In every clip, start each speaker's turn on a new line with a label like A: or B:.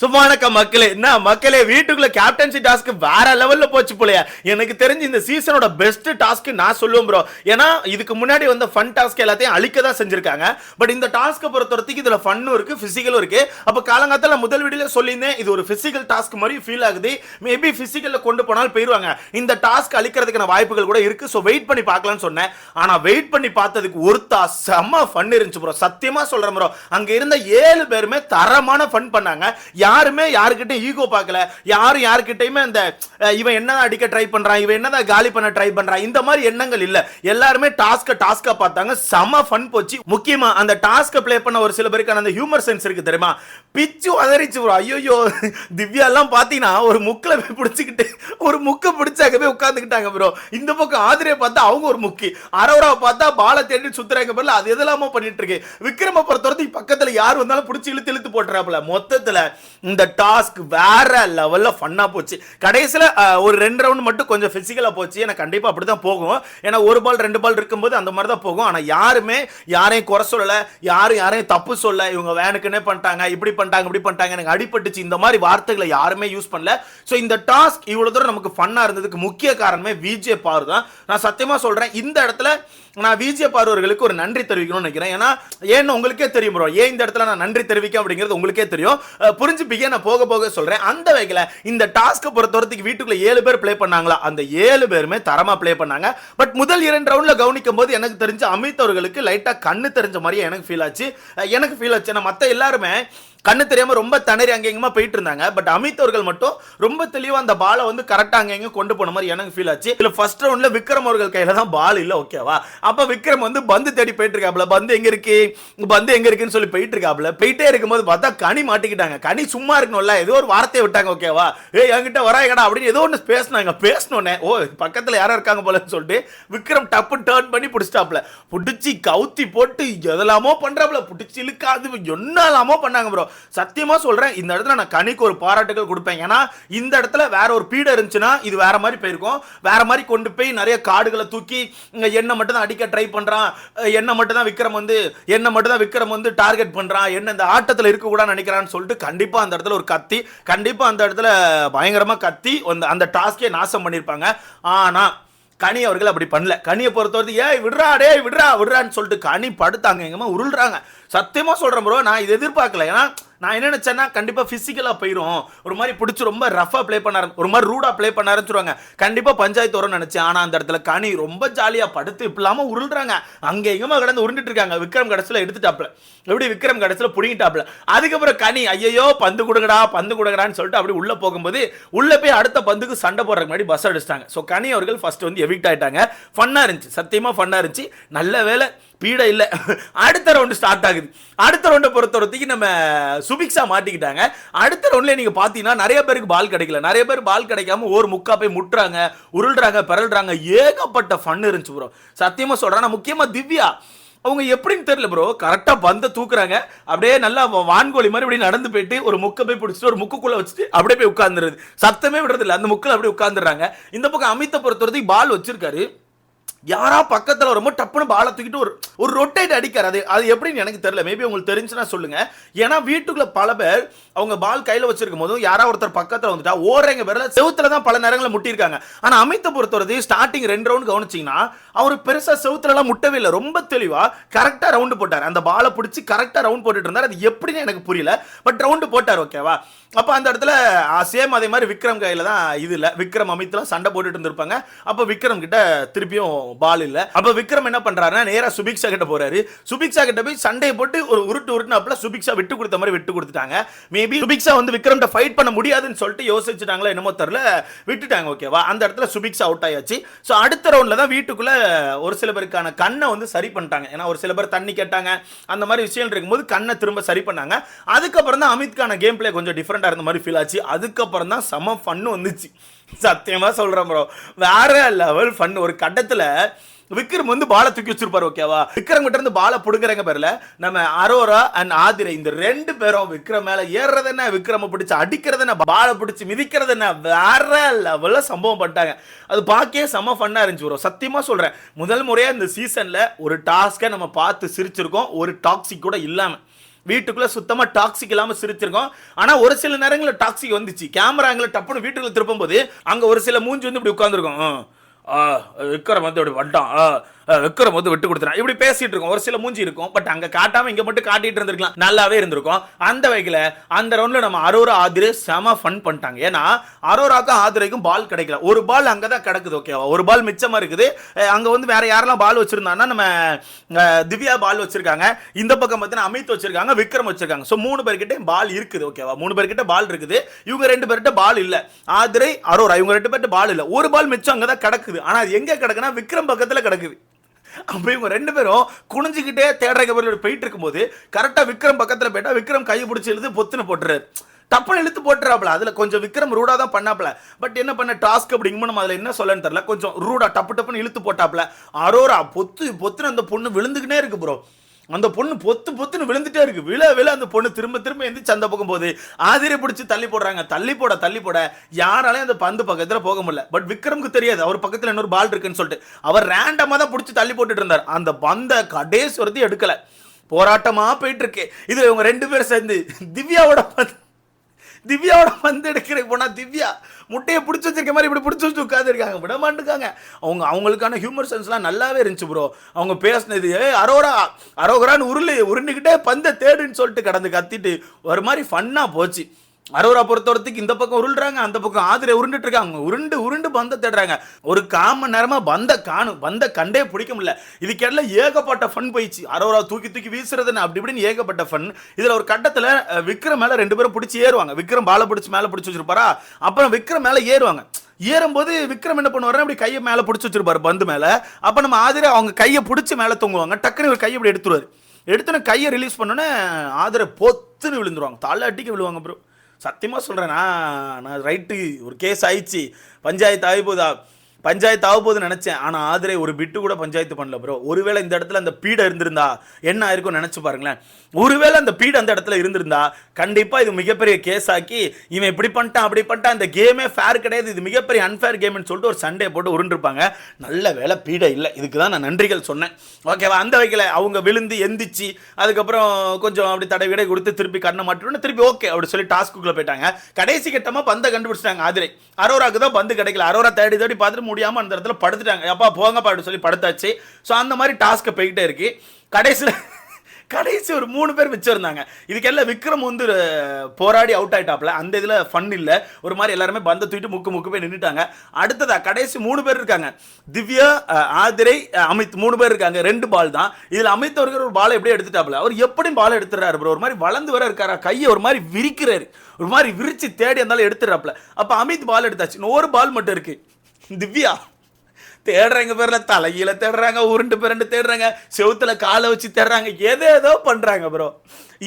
A: சும்மானக்க மக்களே என்ன மக்களே வீட்டுக்குள்ள கேப்டன்சி டாஸ்க் வேற லெவல்ல போச்சு போலயா. எனக்கு தெரிஞ்சு இந்த சீசனோட பெஸ்ட் டாஸ்க் நான் சொல்லுவேன் ப்ரோ ஏன்னா இதுக்கு முன்னாடி வந்த ஃபன் டாஸ்க் எல்லாத்தையும் அழிக்க தான் செஞ்சிருக்காங்க. பட் இந்த டாஸ்க்கை பொறுத்த வரைக்கும் இதுல ஃபன்னும் இருக்கு பிசிக்கலும் இருக்கு. அப்ப காலங்காலத்தில் முதல் வீடியோல சொல்லியிருந்தேன் இது ஒரு பிசிக்கல் டாஸ்க் மாதிரி ஃபீல் ஆகுது. மேபி பிசிக்கல்ல கொண்டு போனாலும் போயிருவாங்க. இந்த டாஸ்க் அழிக்கிறதுக்கான வாய்ப்புகள் கூட இருக்கு. ஸோ வெயிட் பண்ணி பார்க்கலாம்னு சொன்னேன். ஆனா வெயிட் பண்ணி பார்த்ததுக்கு ஒருத்தா செம்ம ஃபன் இருந்துச்சு ப்ரோ சத்தியமா சொல்றேன் ப்ரோ அங்க இருந்த ஏழு பேருமே தரமான ஃபன் பண்ணாங்க. யாருமே யாருக்கிட்டையும் ஈகோ பார்க்கல. யாரும் யாருக்கிட்டையுமே அந்த இவன் என்னதான் அடிக்க ட்ரை பண்றான் இவன் என்னதான் காலி பண்ண ட்ரை பண்றான் இந்த மாதிரி எண்ணங்கள் இல்ல. எல்லாருமே டாஸ்க டாஸ்கா பார்த்தாங்க. செம ஃபன் போச்சு. முக்கியமா அந்த டாஸ்க பிளே பண்ண ஒரு சில பேருக்கான அந்த ஹியூமர் சென்ஸ் இருக்கு தெரியுமா? பிச்சு உதறிச்சு ப்ரோ ஐயோயோ திவ்யாலாம் பார்த்தீங்கன்னா ஒரு முக்கில் போய் பிடிச்சிக்கிட்டு ஒரு முக்கை பிடிச்சாக்கவே போய் உட்காந்துக்கிட்டாங்க ப்ரோ இந்த பக்கம் ஆதிரியை பார்த்தா அவங்க ஒரு முக்கி. அரவராவை பார்த்தா பாலை தேடி சுத்துறாங்க பேர்ல அது எதெல்லாமோ பண்ணிட்டு இருக்கு விக்ரம பொறுத்தவரைக்கும் பக்கத்தில் யார் வந்தாலும் பிடிச்சி இழுத்து இழுத்து போட்டுறாப்புல. மொத்தத்தில் இந்த டாஸ்க் வேற லெவலில் ஃபன்னாக போச்சு. கடைசியில் ஒரு ரெண்டு ரவுண்ட் மட்டும் கொஞ்சம் ஃபிசிக்கலாக போச்சு. எனக்கு அப்படி தான் போகும். ஏன்னா ஒரு பால் ரெண்டு பால் இருக்கும்போது அந்த மாதிரி தான் போகும். ஆனால் யாருமே யாரையும் குறை சொல்லலை யாரும் யாரையும் தப்பு சொல்ல இவங்க வேனுக்குன்னே பண்ணிட்டாங்க. இப்படி பண்ணிட்டாங்க இப்படி பண்ணிட்டாங்க எனக்கு அடிபட்டுச்சு. இந்த மாதிரி வார்த்தைகளை யாருமே யூஸ் பண்ணல. ஸோ இந்த டாஸ்க் இவ்வளோ தூரம் நமக்கு ஃபன்னாக இருந்ததுக்கு முக்கிய காரணமே விஜே பாரு தான். நான் சத்தியமாக சொல்கிறேன் இந்த இடத்துல நான் விஜே பார்வர்களுக்கு ஒரு நன்றி தெரிவிக்கணும்னு நினைக்கிறேன். ஏன்னா ஏன்னு உங்களுக்கே தெரியும் ப்ரோ ஏன் இந்த இடத்துல நான் நன்றி தெரிவிக்க அப்படிங்கிறது உங்களுக்கே தெரியும். புரிஞ்சுப்பீங்க நான் போக போக சொல்கிறேன் அந்த வகையில் இந்த டாஸ்க்கை பொறுத்தவரத்துக்கு வீட்டுக்குள்ளே ஏழு பேர் ப்ளே பண்ணாங்களா? அந்த ஏழு பேருமே தரமாக ப்ளே பண்ணாங்க. பட் முதல் இரண்டு ரவுண்டில் கவனிக்கும் போது எனக்கு தெரிஞ்ச அமித் அவர்களுக்கு லைட்டாக கண்ணு தெரிஞ்ச மாதிரியே எனக்கு ஃபீல் ஆச்சு. எனக்கு ஃபீல் ஆச்சு. ஏன்னா மற்ற எல்லாருமே கண்ணு தெரியாம ரொம்ப திணறி அங்கேயுமா போயிட்டு இருந்தாங்க. பட் அமித் அவர்கள் மட்டும் ரொம்ப தெளிவா அந்த பாலை வந்து கரெக்டா அங்கேயும் கொண்டு போன மாதிரி எனக்கு ஃபீல் ஆச்சு. இல்லை ஃபர்ஸ்ட் ரவுண்ட்ல விக்ரம் அவர்கள் கையில தான் பால் இல்ல ஓகேவா அப்ப விக்ரம் வந்து பந்து தேடி போயிட்டு இருக்காப்ல பந்து எங்க இருக்கு? பந்து எங்க இருக்குன்னு சொல்லி போயிட்டு இருக்காப்ல போயிட்டே இருக்கும்போது பார்த்தா கனி மாட்டிக்கிட்டாங்க. கனி சும்மா இருக்கணும்ல ஏதோ ஒரு வார்த்தையை விட்டாங்க ஓகேவா ஏய் என்கிட்ட வராயங்கடா அப்படின்னு ஏதோ ஒன்று பேசினாங்க. பேசணுன்னே ஓ பக்கத்துல யாரோ இருக்காங்க போலன்னு சொல்லிட்டு விக்ரம் டப்பு டேர்ன் பண்ணி பிடிச்சிட்டாப்ல பிடிச்சி கவுத்தி போட்டு எதெல்லாமோ பண்றாப்ல பிடிச்சி இழுக்காது என்னலாமோ பண்ணாங்க ப்ரோ சத்தியமா சொல்றேன் இந்த இடத்துல நான் கனிக்கு ஒரு பாராட்டுகள் கொடுப்பேன். ஏன்னா இந்த இடத்துல வேற ஒரு பீடை இருந்துச்சுன்னா இது வேற மாதிரி போயிருக்கும். வேற மாதிரி கொண்டு போய் நிறைய காடுகளை தூக்கி என்ன மட்டும் தான் அடிக்க ட்ரை பண்றான். என்ன மட்டும் தான் விக்ரம் வந்து என்ன மட்டும் தான் விக்ரம் வந்து டார்கெட் பண்றான். என்ன இந்த ஆட்டத்தில் இருக்க நினைக்கிறான்னு சொல்லிட்டு கண்டிப்பா அந்த இடத்துல ஒரு கத்தி கண்டிப்பா அந்த இடத்துல பயங்கரமா கத்தி அந்த அந்த டாஸ்கே நாசம் பண்ணியிருப்பாங்க ஆனா கனி அவர்கள் அப்படி பண்ணல. கனியை பொறுத்தவரைக்கும் ஏய் விடுறா டே விடுறா விடுறான்னு சொல்லிட்டு கனி படுத்தாங்க. எங்கம்மா உருள்றாங்க. சத்தியமாக சொல்கிறேன் ப்ரோ நான் இது எதிர்பார்க்கல. ஏன்னா நான் என்ன நினச்சேன்னா கண்டிப்பாக ஃபிசிக்கலாக போயிடும் ஒரு மாதிரி பிடிச்சி ரொம்ப ரஃபாக ப்ளே பண்ணாரு. ஒரு மாதிரி ரூடாக ப்ளே பண்ண ஆரம்பிச்சிருவாங்க கண்டிப்பாக பஞ்சாயத்து வரும்னு நினச்சேன். ஆனால் அந்த இடத்துல கனி ரொம்ப ஜாலியாக படுத்து இப்பலாம உருள்றாங்க. அங்கே எங்கேயுமா கிடந்து உருண்டுட்டு இருக்காங்க. விக்ரம் கடைசியில் எடுத்துட்டாப்ல எப்படி விக்ரம் கடைசியில் பிடிங்கிட்டாப்ல அதுக்கப்புறம் கனி ஐயோ பந்து கொடுங்கடா பந்து கொடுங்கடான்னு சொல்லிட்டு அப்படி உள்ளே போகும்போது உள்ளே போய் அடுத்த பந்துக்கு சண்டை போடுறதுக்கு முன்னாடி பஸ் அடிச்சிட்டாங்க. ஸோ கனி அவர்கள் ஃபஸ்ட்டு வந்து எவிக்ட் ஆயிட்டாங்க. ஃபன்னாக இருந்துச்சு. சத்தியமாக ஃபன்னாக இருந்துச்சு. நல்ல வேலை பீடை இல்லை. அடுத்த ரவுண்டு ஸ்டார்ட் ஆகுது. அடுத்த ரவுண்டை பொறுத்த வரத்துக்கு நம்ம சுபிக்ஸா மாட்டிக்கிட்டாங்க. அடுத்த ரவுண்ட்ல நீங்க பாத்தீங்கன்னா நிறைய பேருக்கு பால் கிடைக்கல. நிறைய பேர் பால் கிடைக்காம ஒரு முக்கா போய் முட்டுறாங்க உருள்றாங்க பிறல்றாங்க ஏகப்பட்ட ஃபன் இருந்துச்சு ப்ரோ சத்தியமா சொல்றேன். நான் முக்கியமா திவ்யா. அவங்க எப்படின்னு தெரியல ப்ரோ கரெக்டாக வந்த தூக்குறாங்க. அப்படியே நல்லா வான்கோழி மாதிரி இப்படி நடந்து போயிட்டு ஒரு முக்கை போய் பிடிச்சிட்டு ஒரு முக்குக்குள்ளே வச்சுட்டு அப்படியே போய் உட்காந்துருது சத்தமே விடுறது இல்லை அந்த முக்கில் அப்படியே உட்காந்துடுறாங்க இந்த பக்கம் அமித்தை பொறுத்தவரைக்கும் பால் வச்சிருக்காரு. யாரா பக்கத்தில் வரும்போது டப்புன்னு பாலை தூக்கிட்டு ஒரு ஒரு ரொட்டேட் அடிக்கார். அது அது எப்படின்னு எனக்கு தெரியல. மேபி உங்களுக்கு தெரிஞ்சுன்னா சொல்லுங்க. ஏன்னா வீட்டுக்குள்ள பல பேர் அவங்க பால் கையில் வச்சிருக்கும் போதும் யாரா ஒருத்தர் பக்கத்தில் வந்துட்டா ஓடுறங்க பேரில் செவுத்துல தான் பல நேரங்களில் முட்டியிருக்காங்க. ஆனால் அமித்தை பொறுத்தவரை ஸ்டார்டிங் ரெண்டு ரவுண்ட் கவனிச்சிங்கன்னா அவர் பெருசாக செவுத்துலலாம் முட்டவே இல்லை. ரொம்ப தெளிவாக கரெக்டாக ரவுண்டு போட்டார். அந்த பாலை பிடிச்சி கரெக்டாக ரவுண்ட் போட்டுட்டு இருந்தார். அது எப்படின்னு எனக்கு புரியல. பட் ரவுண்டு போட்டார் ஓகேவா அப்போ அந்த இடத்துல சேம் அதே மாதிரி விக்ரம் கையில் தான் இது இல்லை. விக்ரம் அமித்லாம் சண்டை போட்டுட்டு இருந்திருப்பாங்க. அப்போ விக்ரம் கிட்ட திருப்பியும் பால் இல்லை. அப்போ விக்ரம் என்ன பண்ணுறாருன்னா நேராக சுபிக்ஷா கிட்ட போறாரு. சுபிக்ஷா கிட்ட போய் சண்டையை போட்டு ஒரு உருட்டு உருட்டுனாப்புல சுபிக்ஷா விட்டு கொடுத்த மாதிரி விட்டு கொடுத்துட்டாங்க. மேபி சுபிக்ஷா வந்து விக்ரம் ஃபைட் பண்ண முடியாதுன்னு சொல்லிட்டு யோசிச்சுட்டாங்களா என்னமோ தெரில விட்டுட்டாங்க ஓகேவா அந்த இடத்துல சுபிக்ஷா அவுட் ஆயாச்சு. ஸோ அடுத்த ரவுண்டில் தான் வீட்டுக்குள்ள ஒரு சில பேருக்கான கண்ணை வந்து சரி பண்ணிட்டாங்க. ஏன்னா ஒரு சில பேர் தண்ணி கேட்டாங்க. அந்த மாதிரி விஷயம் இருக்கும்போது கண்ணை திரும்ப சரி பண்ணாங்க. அதுக்கப்புறம் தான் அமித்கான கேம் பிளே கொஞ்சம் டிஃப்ரெண்ட் இருந்த மாதிரி ஃபீல் ஆச்சு. அதுக்கப்புறம் தான் செம ஃபன்னு வந்துச்சு. சத்தியமாக சொல்றேன் ப்ரோ வேற லெவல் ஃபன் ஒரு கட்டத்தில் விக்ரம் வந்து பாலை தூக்கி வச்சிருப்பாரு ஓகேவா விக்ரம் கிட்ட இருந்து பாலை பிடுங்குறங்க பேர்ல. நம்ம அரோரா அண்ட் ஆதிரை இந்த ரெண்டு பேரும் விக்ரம் மேல ஏறுறது என்ன? விக்ரம பிடிச்சு அடிக்கிறது என்ன? பாலை பிடிச்சு மிதிக்கிறது என்ன? வேற லெவல்ல சம்பவம் பண்ணிட்டாங்க. அது பார்க்கவே செம ஃபன்னா இருந்துச்சு ப்ரோ சத்தியமா சொல்றேன். முதல் முறையா இந்த சீசன்ல ஒரு டாஸ்க்கை நம்ம பார்த்து சிரிச்சிருக்கோம். ஒரு டாக்ஸிக் கூட இல்லாமல் வீட்டுக்குள்ள சுத்தமா டாக்ஸிக் இல்லாம சிரிச்சிருக்கோம். ஆனா ஒரு சில நேரங்களில் டாக்ஸிக் வந்துச்சு. கேமரா எங்களை டப்புன்னு வீட்டுக்குள்ள திருப்பும் போது அங்க ஒரு சில மூஞ்சி வந்து இப்படி உட்காந்துருக்கும் விக்ரம் வந்து இப்படி வட்டான் ஆ, விக்ரம் வந்து விட்டு கொடுத்துறான் இப்படி பேசிட்டு இருக்கோம். ஒரு சில மூஞ்சி இருக்கும். பட் அங்க காட்டாம இங்க மட்டும் காட்டிட்டு இருந்திருக்கலாம். நல்லாவே இருந்திருக்கும். அந்த வகையில அந்த ரவுண்ட்ல நம்ம அரோரா ஆதிரே செம ஃபன் பண்ணிட்டாங்க. ஏன்னா அரோராக்கும் ஆதிரைக்கும் பால் கிடைக்கல. ஒரு பால் அங்கதான் கிடக்குது ஓகேவா ஒரு பால் மிச்சமா இருக்குது. அங்கே அங்க வந்து வேற யாரெல்லாம் பால் வச்சிருந்தாங்கன்னா நம்ம திவ்யா பால் வச்சிருக்காங்க. இந்த பக்கம் பார்த்தீங்கன்னா அமித் வச்சிருக்காங்க விக்ரம் வச்சிருக்காங்க. ஸோ மூணு பேர்கிட்ட பால் இருக்குது ஓகேவா மூணு பேர்கிட்ட பால் இருக்குது. இவங்க ரெண்டு பேர்கிட்ட பால் இல்ல. ஆதிரை அரோரா இவங்க ரெண்டு பேர்கிட்ட பால் இல்ல. ஒரு பால் மிச்சம் அங்கதான் கிடக்குது. ஆனா அது எங்கே கிடக்குன்னா விக்ரம் பக்கத்துல கிடக்குது. அப்போ இவங்க ரெண்டு பேரும் குனிஞ்சிக்கிட்டே தேடுற பேர் போயிட்டு இருக்கும்போது கரெக்டா விக்ரம் பக்கத்துல போயிட்டா விக்ரம் கை பிடிச்சி எழுது பொத்துன்னு போட்டுறாரு. டப்புன்னு இழுத்து போட்டுறாப்ல அதுல கொஞ்சம் விக்ரம் ரூடா தான் பண்ணாப்ல பட் என்ன பண்ண டாஸ்க் அப்படிங்கும்போது நம்ம அதுல என்ன சொல்லன்னு தெரில கொஞ்சம் ரூடா டப்பு டப்புன்னு இழுத்து போட்டாப்ல அரோரா பொத்து பொத்துன்னு அந்த பொண்ணு விழுந்துக்கினே இருக்கு ப்ரோ அந்த பொண்ணு பொத்து பொத்துன்னு விழுந்துட்டே இருக்கு. விழ விழ அந்த பொண்ணு திரும்ப திரும்ப எந்திரிச்சு அந்த பக்கம் போகுது. ஆதிரி பிடிச்சி தள்ளி போடுறாங்க. தள்ளி போட தள்ளி போட. யாராலையும் அந்த பந்து பக்கத்தில் போக முடியல. பட் விக்ரமுக்கு தெரியாது. அவர் பக்கத்தில் இன்னொரு பால் இருக்குன்னு சொல்லிட்டு. அவர் ரேண்டமாக தான் பிடிச்சி தள்ளி போட்டுட்டு இருந்தார். அந்த பந்தை கடைசி வரைக்கும் எடுக்கல. போராட்டமாக போயிட்டு இருக்கு. இதுல இவங்க ரெண்டு பேரும் சேர்ந்து திவ்யாவோட பந்து திவ்யாவோட பந்து எடுக்கிறதுக்கு போனால் திவ்யா முட்டையை பிடிச்சி வச்சிருக்க மாதிரி இப்படி பிடிச்சி வச்சு உட்காந்துருக்காங்க விட மாட்டுக்காங்க. அவங்க அவங்களுக்கான ஹியூமர் சென்ஸ்லாம் நல்லாவே இருந்துச்சு ப்ரோ அவங்க பேசினது ஏ அரோரா அரோகரான்னு உருளு உருண்டுக்கிட்டே பந்தை தேடுன்னு சொல்லிட்டு கடந்து கத்திட்டு ஒரு மாதிரி ஃபன்னாக போச்சு. அரோரா பொறுத்தவரத்துக்கு இந்த பக்கம் உருள்றாங்க அந்த பக்கம் ஆதிரை உருண்டுட்டு இருக்காங்க. உருண்டு உருண்டு பந்த தேடுறாங்க. ஒரு காம நேரமா பந்த காணும் பந்த கண்டே பிடிக்க முடியல. இதுக்கெல்லாம் ஏகப்பட்ட ஃபன் போயிடுச்சு. அரோரா தூக்கி தூக்கி வீசுறதுன்னு அப்படி இப்படின்னு ஏகப்பட்ட ஃபன் இதுல ஒரு கட்டத்துல விக்ரம் மேல ரெண்டு பேரும் பிடிச்சி ஏறுவாங்க. விக்ரம் பாலை பிடிச்சி மேல பிடிச்சி வச்சிருப்பாரா? அப்புறம் விக்ரம் மேல ஏறுவாங்க. ஏறும்போது விக்ரம் என்ன பண்ணுவார் அப்படி கையை மேல பிடிச்சி வச்சிருப்பாரு பந்து மேல. அப்ப நம்ம ஆதிரை அவங்க கையை பிடிச்சி மேல தொங்குவாங்க. டக்குன்னு ஒரு கையை இப்படி எடுத்துருவாரு. எடுத்துன கையை ரிலீஸ் பண்ணோன்னே ஆதிரை பொத்துன்னு விழுந்துருவாங்க. தலை அட்டிக்க விழுவாங்க ப்ரோ சத்தியமாக சொல்கிறேன் நான் நான் ரைட்டு ஒரு கேஸ் ஆயிடுச்சு. பஞ்சாயத்து ஆகி போதா பஞ்சாயத்து ஆக போது நினச்சேன். ஆனால் ஆதிரை ஒரு பிட்டு கூட பஞ்சாயத்து பண்ணல ப்ரோ ஒருவேளை இந்த இடத்துல அந்த பீடை இருந்திருந்தா என்ன ஆயிருக்கும்னு நினச்சி பாருங்களேன். ஒருவேளை அந்த பீடை அந்த இடத்துல இருந்திருந்தா கண்டிப்பாக இது மிகப்பெரிய கேஸ் ஆக்கி இவன் இப்படி பண்ணிட்டான் அப்படி பண்ணிட்டான் இந்த கேமே ஃபேர் கிடையாது இது மிகப்பெரிய அன்ஃபேர் கேம்னு சொல்லிட்டு ஒரு சண்டே போட்டு உருண்டிருப்பாங்க. நல்ல வேலை பீடை இல்லை. இதுக்கு தான் நான் நன்றிகள் சொன்னேன். ஓகேவா அந்த வகையில் அவங்க விழுந்து எந்திரிச்சு அதுக்கப்புறம் கொஞ்சம் அப்படி தடை விடை கொடுத்து திருப்பி கண்ணை மாட்டோன்னு திருப்பி ஓகே அப்படி சொல்லி டாஸ்க்குள்ளே போயிட்டாங்க. கடைசி கட்டமாக பந்தை கண்டுபிடிச்சிட்டாங்க ஆதிரை. அரோராக்கு தான் பந்து கிடைக்கல. அரோரா தேடி தேடி பார்த்துட்டு முடியாமல் அந்த இடத்துல படுத்துட்டாங்க. அப்பா போங்கப்பா அப்படி சொல்லி படுத்தாச்சு. ஸோ அந்த மாதிரி டாஸ்க்கை போய்கிட்டே இருக்கு. கடைசியில் கடைசி ஒரு மூணு பேர் மிச்சம் இதுக்கெல்லாம் விக்ரம் வந்து போராடி அவுட் ஆயிட்டாப்ல. அந்த இதில் ஃபன் இல்லை. ஒரு மாதிரி எல்லாருமே பந்த தூக்கிட்டு முக்கு முக்கு போய் நின்றுட்டாங்க அடுத்ததா கடைசி மூணு பேர் இருக்காங்க. திவ்யா ஆதிரை அமித் மூணு பேர் இருக்காங்க. ரெண்டு பால் தான். இதில் அமித் அவர்கள் ஒரு பாலை எப்படியே எடுத்துட்டாப்ல. அவர் எப்படி பால் எடுத்துறாரு ப்ரோ ஒரு மாதிரி வளர்ந்து வர இருக்காரா? கையை ஒரு மாதிரி விரிக்கிறாரு. ஒரு மாதிரி விரிச்சு தேடி இருந்தாலும் எடுத்துறாப்ல அப்போ அமித் பால் எடுத்தாச்சு. இன்னும் ஒரு பால் மட்டும் இருக்கு. திவ்யா தேடுறங்க பேர்ல தலையில தேடுறாங்க உருண்டு பிறண்டு தேடுறாங்க செவுத்துல காலை வச்சு தேடுறாங்க ஏதேதோ பண்றாங்க ப்ரோ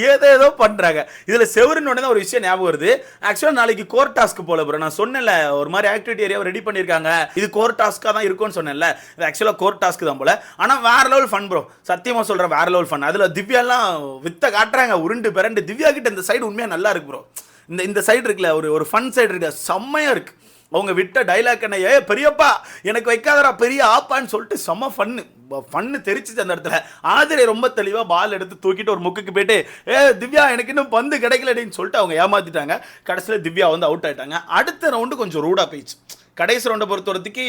A: ஏதோ பண்றாங்க. இதுல செவருன்னு உடனே தான் ஒரு விஷயம் ஞாபகம் வருது. ஆக்சுவலா நாளைக்கு கோர் டாஸ்க் போல ப்ரோ நான் சொன்னேன்ல ஒரு மாதிரி ஆக்டிவிட்டி ஏரியாவை ரெடி பண்ணியிருக்காங்க இது கோர் டாஸ்க்காக தான் இருக்கும்னு சொன்னேன்ல. இது ஆக்சுவலாக கோர் டாஸ்க் தான் போல. ஆனா வேற லெவல் ஃபன் ப்ரோ சத்தியமா சொல்கிறேன் வேற லெவல் ஃபன் அதுல திவ்யாலாம் வித்த காட்டுறாங்க உருண்டு பிறண்டு. திவ்யா கிட்ட இந்த சைடு உண்மையா நல்லா இருக்கு ப்ரோ இந்த இந்த சைடு இருக்குல்ல ஒரு ஒரு ஃபன் சைடு இருக்கு. செம்மையா இருக்கு. அவங்க விட்ட டைலாக் என்ன ஏ பெரியப்பா எனக்கு வைக்காதரா பெரிய ஆப்பான்னு சொல்லிட்டு செம்ம ஃபன்னு ஃபன்னு தெரிச்சிச்சு அந்த இடத்துல. ஆதிரை ரொம்ப தெளிவாக பால் எடுத்து தூக்கிட்டு ஒரு முக்குக்கு போயிட்டு ஏ திவ்யா எனக்கு இன்னும் பந்து கிடைக்கலடின்னு சொல்லிட்டு அவங்க ஏமாத்திட்டாங்க. கடைசியில் திவ்யா வந்து அவுட் ஆகிட்டாங்க அடுத்த ரவுண்டு கொஞ்சம் ரூடாக போயிடுச்சு. கடைசி ரவுண்டை பொறுத்தவரத்துக்கு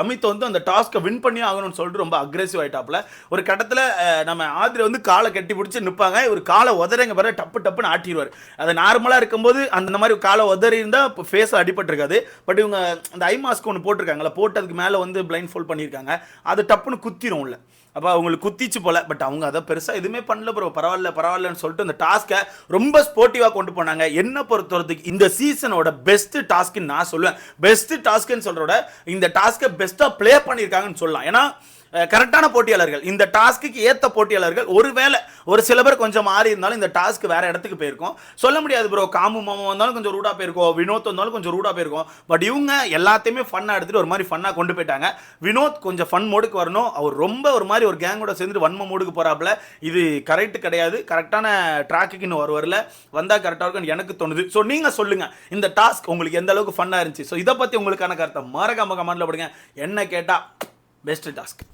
A: அமித் வந்து அந்த டாஸ்க்கை வின் பண்ணி ஆகணும்னு சொல்லிட்டு ரொம்ப அக்ரெசிவ் ஆயிட்டாப்ல ஒரு கட்டத்தில் நம்ம ஆதிரை வந்து காலை கட்டி பிடிச்சி நிற்பாங்க இவர் காலை உதறங்க பிறகு டப்பு டப்புன்னு ஆட்டிடுவார். அது நார்மலாக இருக்கும்போது அந்த மாதிரி காலை உதறி இருந்தால் இப்போ ஃபேஸில் அடிபட்டிருக்காது. பட் இவங்க அந்த ஐ மாஸ்க் ஒன்று போட்டிருக்காங்களா போட்டதுக்கு மேலே வந்து பிளைண்ட் ஃபோல்ட் பண்ணியிருக்காங்க. அது டப்புன்னு குத்திரும் உள்ள. அப்போ அவங்களுக்கு குத்திச்சு போல. பட் அவங்க அதை பெருசாக எதுவுமே பண்ணல ப்ரோ பரவாயில்ல பரவாயில்லன்னு சொல்லிட்டு அந்த டாஸ்க்கை ரொம்ப ஸ்போர்ட்டிவாக கொண்டு போனாங்க. என்ன பொறுத்தவரத்துக்கு இந்த சீசனோட பெஸ்ட் டாஸ்க்குன்னு நான் சொல்லுவேன். பெஸ்ட் டாஸ்க்குன்னு சொல்கிறோட இந்த டாஸ்க்கை பெஸ்ட்டாக ப்ளே பண்ணியிருக்காங்கன்னு சொல்லலாம். ஏன்னா கரெக்டான போட்டியாளர்கள். இந்த டாஸ்க்கு ஏற்ற போட்டியாளர்கள். ஒருவேளை ஒரு சில பேர் கொஞ்சம் மாறி இருந்தாலும் இந்த டாஸ்க் வேற இடத்துக்கு போயிருக்கும். சொல்ல முடியாது ப்ரோ காமு மாமா வந்தாலும் கொஞ்சம் ரூடாக போயிருக்கோம். வினோத் வந்தாலும் கொஞ்சம் ரூடாக போயிருக்கும். பட் இவங்க எல்லாத்தையுமே ஃபன்னாக எடுத்துகிட்டு ஒரு மாதிரி ஃபன்னாக கொண்டு போயிட்டாங்க. வினோத் கொஞ்சம் ஃபன் மோடுக்கு வரணும். அவர் ரொம்ப ஒரு மாதிரி ஒரு கேங்கோட சேர்ந்து வன்ம மோடுக்கு போகிறாப்புல இது கரெக்ட் கிடையாது. கரெக்டான ட்ராக்குக்கு இன்னும் ஒரு வரல. வந்தால் கரெக்டாக இருக்கும்னு எனக்கு தோணுது. ஸோ நீங்கள் சொல்லுங்கள் இந்த டாஸ்க் உங்களுக்கு எந்த அளவுக்கு ஃபன்னாக இருந்துச்சு? ஸோ இதை பற்றி உங்களுக்கான கருத்தை மறக்காம கமெண்ட்ல போடுங்க. என்ன கேட்டால் பெஸ்ட் டாஸ்க்